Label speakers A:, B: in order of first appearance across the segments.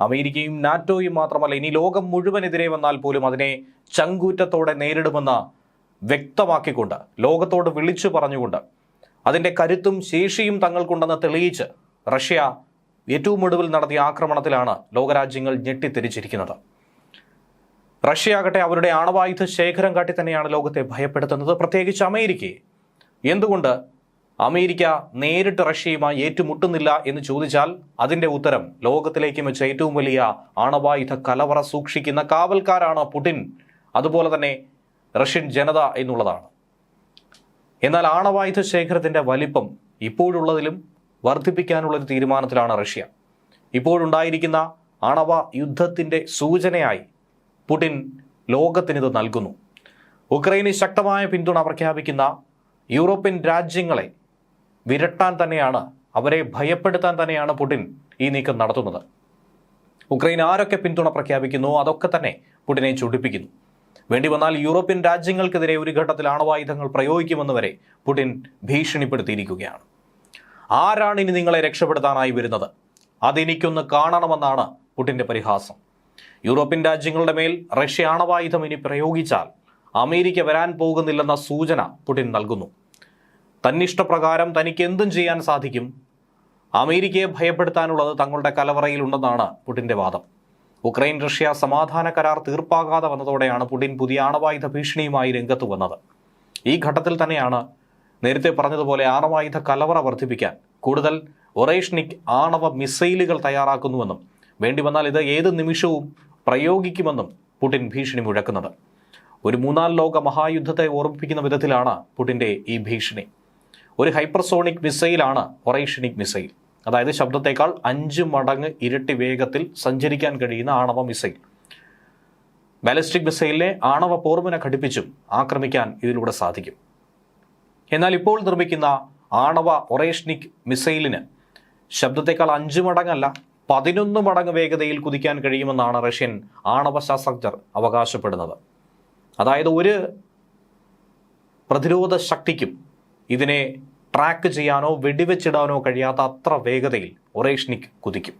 A: അമേരിക്കയും നാറ്റോയും മാത്രമല്ല ഇനി ലോകം മുഴുവനെതിരെ വന്നാൽ പോലും അതിനെ ചങ്കൂറ്റത്തോടെ നേരിടുമെന്ന് വ്യക്തമാക്കിക്കൊണ്ട് ലോകത്തോട് വിളിച്ചു പറഞ്ഞുകൊണ്ട് അതിന്റെ കരുത്തും ശേഷിയും തങ്ങൾക്കുണ്ടെന്ന് തെളിയിച്ച് റഷ്യ ഏറ്റവും ഒടുവിൽ നടത്തിയ ആക്രമണത്തിലാണ് ലോകരാജ്യങ്ങൾ ഞെട്ടിത്തിരിച്ചിരിക്കുന്നത്. റഷ്യ ആകട്ടെ അവരുടെ ആണവായുധ ശേഖരം കാട്ടി തന്നെയാണ് ലോകത്തെ ഭയപ്പെടുത്തുന്നത്. പ്രത്യേകിച്ച് അമേരിക്കയെ. എന്തുകൊണ്ട് അമേരിക്ക നേരിട്ട് റഷ്യയുമായി ഏറ്റുമുട്ടുന്നില്ല എന്ന് ചോദിച്ചാൽ അതിന്റെ ഉത്തരം ലോകത്തിലേക്ക് വെച്ച ഏറ്റവും വലിയ ആണവായുധ കലവറ സൂക്ഷിക്കുന്ന കാവൽക്കാരാണ് പുടിൻ. അതുപോലെ തന്നെ റഷ്യൻ ജനത എന്നുള്ളതാണ്. എന്നാൽ ആണവായുധ ശേഖരത്തിന്റെ വലിപ്പം ഇപ്പോഴുള്ളതിലും വർദ്ധിപ്പിക്കാനുള്ള ഒരു തീരുമാനത്തിലാണ് റഷ്യ. ഇപ്പോഴുണ്ടായിരിക്കുന്ന ആണവ യുദ്ധത്തിന്റെ സൂചനയായി പുടിൻ ലോകത്തിനിത് നൽകുന്നു. ഉക്രൈന് ശക്തമായ പിന്തുണ പ്രഖ്യാപിക്കുന്ന യൂറോപ്യൻ രാജ്യങ്ങളെ വിരട്ടാൻ തന്നെയാണ് അവരെ ഭയപ്പെടുത്താൻ തന്നെയാണ് പുടിൻ ഈ നീക്കം നടത്തുന്നത്. ഉക്രൈൻ ആരൊക്കെ പിന്തുണ പ്രഖ്യാപിക്കുന്നു അതൊക്കെ തന്നെ പുടിനെ ചൊടിപ്പിക്കുന്നു. വേണ്ടി വന്നാൽ യൂറോപ്യൻ രാജ്യങ്ങൾക്കെതിരെ ഒരു ഘട്ടത്തിൽ ആണവായുധങ്ങൾ പ്രയോഗിക്കുമെന്ന് വരെ പുടിൻ ഭീഷണിപ്പെടുത്തിയിരിക്കുകയാണ്. ആരാണ് ഇനി നിങ്ങളെ രക്ഷപ്പെടുത്താനായി വരുന്നത്? അതെനിക്കൊന്ന് കാണണമെന്നാണ് പുടിന്റെ പരിഹാസം. യൂറോപ്യൻ രാജ്യങ്ങളുടെ മേൽ റഷ്യ ആണവായുധം ഇനി പ്രയോഗിച്ചാൽ അമേരിക്ക വരാൻ പോകുന്നില്ലെന്ന സൂചന പുടിൻ നൽകുന്നു. തന്നിഷ്ടപ്രകാരം തനിക്ക് എന്തും ചെയ്യാൻ സാധിക്കും. അമേരിക്കയെ ഭയപ്പെടുത്താനുള്ളത് തങ്ങളുടെ കലവറയിലുണ്ടെന്നാണ് പുടിന്റെ വാദം. ഉക്രൈൻ റഷ്യ സമാധാന കരാർ തീർപ്പാകാതെ വന്നതോടെയാണ് പുടിൻ പുതിയ ആണവായുധ ഭീഷണിയുമായി രംഗത്ത് വന്നത്. ഈ ഘട്ടത്തിൽ തന്നെയാണ് നേരത്തെ പറഞ്ഞതുപോലെ ആണവായുധ കലവറ വർദ്ധിപ്പിക്കാൻ കൂടുതൽ ഒറേഷ്നിക് ആണവ മിസൈലുകൾ തയ്യാറാക്കുന്നുവെന്നും വേണ്ടി വന്നാൽ ഇത് ഏത് നിമിഷവും പ്രയോഗിക്കുമെന്നും പുടിൻ ഭീഷണി മുഴക്കുന്നത്. ഒരു മൂന്നാം ലോക മഹായുദ്ധത്തെ ഓർമ്മിപ്പിക്കുന്ന വിധത്തിലാണ് പുടിന്റെ ഈ ഭീഷണി. ഒരു ഹൈപ്പർസോണിക് മിസൈലാണ് ഒറൈഷനിക് മിസൈൽ. അതായത് ശബ്ദത്തേക്കാൾ അഞ്ച് മടങ്ങ് ഇരട്ടി വേഗത്തിൽ സഞ്ചരിക്കാൻ കഴിയുന്ന ആണവ മിസൈൽ. ബാലിസ്റ്റിക് മിസൈലിനെ ആണവ പോർമുന ഘടിപ്പിച്ചും ആക്രമിക്കാൻ ഇതിലൂടെ സാധിക്കും. എന്നാൽ ഇപ്പോൾ നിർമ്മിക്കുന്ന ആണവ ഒറേഷ്നിക് മിസൈലിന് ശബ്ദത്തേക്കാൾ അഞ്ച് മടങ്ങല്ല പതിനൊന്ന് മടങ്ങ് വേഗതയിൽ കുതിക്കാൻ കഴിയുമെന്നാണ് റഷ്യൻ ആണവ ശാസ്ത്രജ്ഞർ അവകാശപ്പെടുന്നത്. അതായത് ഒരു പ്രതിരോധ ശക്തിക്കും ഇതിനെ ട്രാക്ക് ചെയ്യാനോ വെടിവെച്ചിടാനോ കഴിയാത്ത അത്ര വേഗതയിൽ ഒറേഷ്നിക് കുതിക്കും.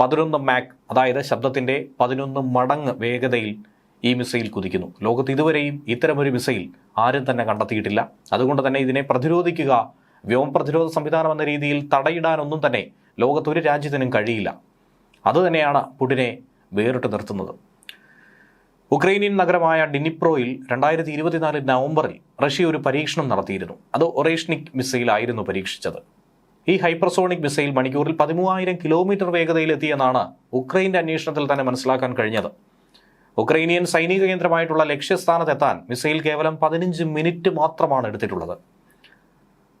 A: പതിനൊന്ന് മാക് അതായത് ശബ്ദത്തിന്റെ പതിനൊന്ന് മടങ്ങ് വേഗതയിൽ ഈ മിസൈൽ കുതിക്കുന്നു. ലോകത്ത് ഇതുവരെയും ഇത്തരമൊരു മിസൈൽ ആരും തന്നെ കണ്ടെത്തിയിട്ടില്ല. അതുകൊണ്ട് തന്നെ ഇതിനെ പ്രതിരോധിക്കുക വ്യോമ പ്രതിരോധ സംവിധാനം എന്ന രീതിയിൽ തടയിടാനൊന്നും തന്നെ ലോകത്തൊരു രാജ്യത്തിനും കഴിയില്ല. അതുതന്നെയാണ് പുടിനെ വേറിട്ട് നിർത്തുന്നത്. ഉക്രൈനിയൻ നഗരമായ ഡിനിപ്രോയിൽ രണ്ടായിരത്തി ഇരുപത്തിനാല് നവംബറിൽ റഷ്യ ഒരു പരീക്ഷണം നടത്തിയിരുന്നു. അത് ഒറേഷ്നിക് മിസൈൽ ആയിരുന്നു പരീക്ഷിച്ചത്. ഈ ഹൈപ്പർസോണിക് മിസൈൽ മണിക്കൂറിൽ പതിമൂവായിരം കിലോമീറ്റർ വേഗതയിലെത്തിയെന്നാണ് ഉക്രൈന്റെ അന്വേഷണത്തിൽ തന്നെ മനസ്സിലാക്കാൻ കഴിഞ്ഞത്. ഉക്രൈനിയൻ സൈനിക കേന്ദ്രമായിട്ടുള്ള ലക്ഷ്യസ്ഥാനത്തെത്താൻ മിസൈൽ കേവലം പതിനഞ്ച് മിനിറ്റ് മാത്രമാണ് എടുത്തിട്ടുള്ളത്.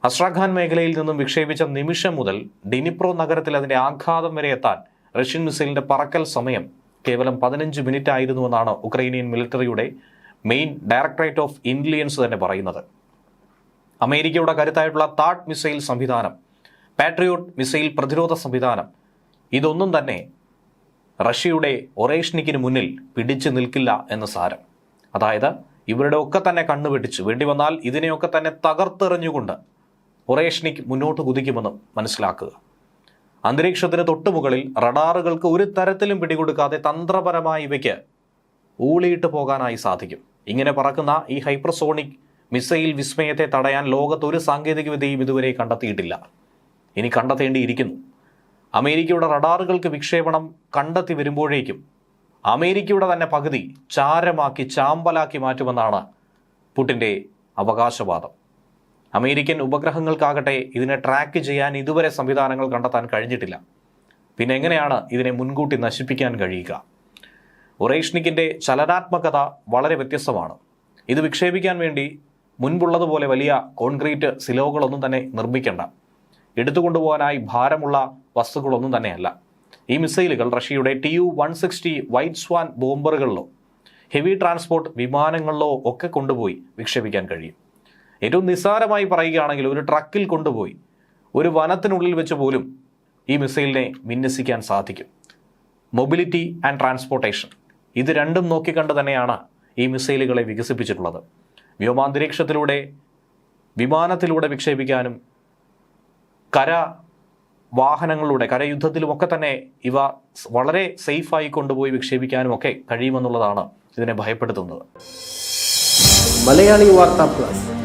A: അസ്രാഖാൻ മേഖലയിൽ നിന്നും വിക്ഷേപിച്ച നിമിഷം മുതൽ ഡിനിപ്രോ നഗരത്തിൽ അതിന്റെ ആഘാതം വരെ എത്താൻ റഷ്യൻ മിസൈലിന്റെ പറക്കൽ സമയം കേവലം പതിനഞ്ച് മിനിറ്റ് ആയിരുന്നുവെന്നാണ് ഉക്രൈനിയൻ മിലിറ്ററിയുടെ മെയിൻ ഡയറക്ടറേറ്റ് ഓഫ് ഇന്റലിജൻസ് തന്നെ പറയുന്നത്. അമേരിക്കയുടെ കരുത്തായിട്ടുള്ള താട്ട് മിസൈൽ സംവിധാനം പാട്രിയോട്ട് മിസൈൽ പ്രതിരോധ സംവിധാനം ഇതൊന്നും തന്നെ റഷ്യയുടെ ഒറേഷ്നിക്കിന് മുന്നിൽ പിടിച്ചു നിൽക്കില്ല എന്ന് സാരം. അതായത് ഇവരുടെ ഒക്കെ തന്നെ കണ്ണുവെട്ടിച്ച് വേണ്ടി വന്നാൽ ഇതിനെയൊക്കെ തന്നെ തകർത്തെറിഞ്ഞുകൊണ്ട് ഒറേഷ്നിക് മുന്നോട്ട് കുതിക്കുമെന്നും മനസ്സിലാക്കുക. അന്തരീക്ഷത്തിന് തൊട്ടുമുകളിൽ റഡാറുകൾക്ക് ഒരു തരത്തിലും പിടികൊടുക്കാതെ തന്ത്രപരമായി ഇവയ്ക്ക് ഊളിയിട്ട് പോകാനായി സാധിക്കും. ഇങ്ങനെ പറക്കുന്ന ഈ ഹൈപ്പർസോണിക് മിസൈൽ വിസ്മയത്തെ തടയാൻ ലോകത്ത് ഒരു സാങ്കേതികവിദ്യയും ഇതുവരെ കണ്ടെത്തിയിട്ടില്ല. ഇനി കണ്ടെത്തേണ്ടിയിരിക്കുന്നു. അമേരിക്കയുടെ റഡാറുകൾക്ക് വിക്ഷേപണം കണ്ടെത്തി വരുമ്പോഴേക്കും അമേരിക്കയുടെ തന്നെ പകുതി ചാരമാക്കി ചാമ്പലാക്കി മാറ്റുമെന്നാണ് പുടിന്റെ അവകാശവാദം. അമേരിക്കൻ ഉപഗ്രഹങ്ങൾക്കാകട്ടെ ഇതിനെ ട്രാക്ക് ചെയ്യാൻ ഇതുവരെ സംവിധാനങ്ങൾ കണ്ടെത്താൻ കഴിഞ്ഞിട്ടില്ല. പിന്നെ എങ്ങനെയാണ് ഇതിനെ മുൻകൂട്ടി നശിപ്പിക്കാൻ കഴിയുക? ഒറേഷ്നിക്കിന്റെ ചലനാത്മകത വളരെ വ്യത്യസ്തമാണ്. ഇത് വിക്ഷേപിക്കാൻ വേണ്ടി മുൻപുള്ളതുപോലെ വലിയ കോൺക്രീറ്റ് സിലോകളൊന്നും തന്നെ നിർമ്മിക്കേണ്ട. എടുത്തുകൊണ്ടുപോകാനായി ഭാരമുള്ള വസ്തുക്കളൊന്നും തന്നെയല്ല. ഈ മിസൈലുകൾ റഷ്യയുടെ T U one sixty white swan ബോംബറുകളിലോ heavy transport വിമാനങ്ങളിലോ ഒക്കെ കൊണ്ടുപോയി വിക്ഷേപിക്കാൻ കഴിയും. ഏറ്റവും നിസ്സാരമായി പറയുകയാണെങ്കിൽ ഒരു ട്രക്കിൽ കൊണ്ടുപോയി ഒരു വനത്തിനുള്ളിൽ വെച്ച് പോലും ഈ മിസൈലിനെ വിന്യസിക്കാൻ സാധിക്കും. Mobility and transportation. ഇത് രണ്ടും നോക്കിക്കണ്ട് തന്നെയാണ് ഈ മിസൈലുകളെ വികസിപ്പിച്ചിട്ടുള്ളത്. വ്യോമാന്തരീക്ഷത്തിലൂടെ വിമാനത്തിലൂടെ വിക്ഷേപിക്കാനും കര വാഹനങ്ങളിലൂടെ കരയുദ്ധത്തിലുമൊക്കെ തന്നെ ഇവ വളരെ സേഫായി കൊണ്ടുപോയി വിക്ഷേപിക്കാനും ഒക്കെ കഴിയുമെന്നുള്ളതാണ് ഇതിനെ ഭയപ്പെടുത്തുന്നത്.
B: മലയാളി വാർത്താ plus.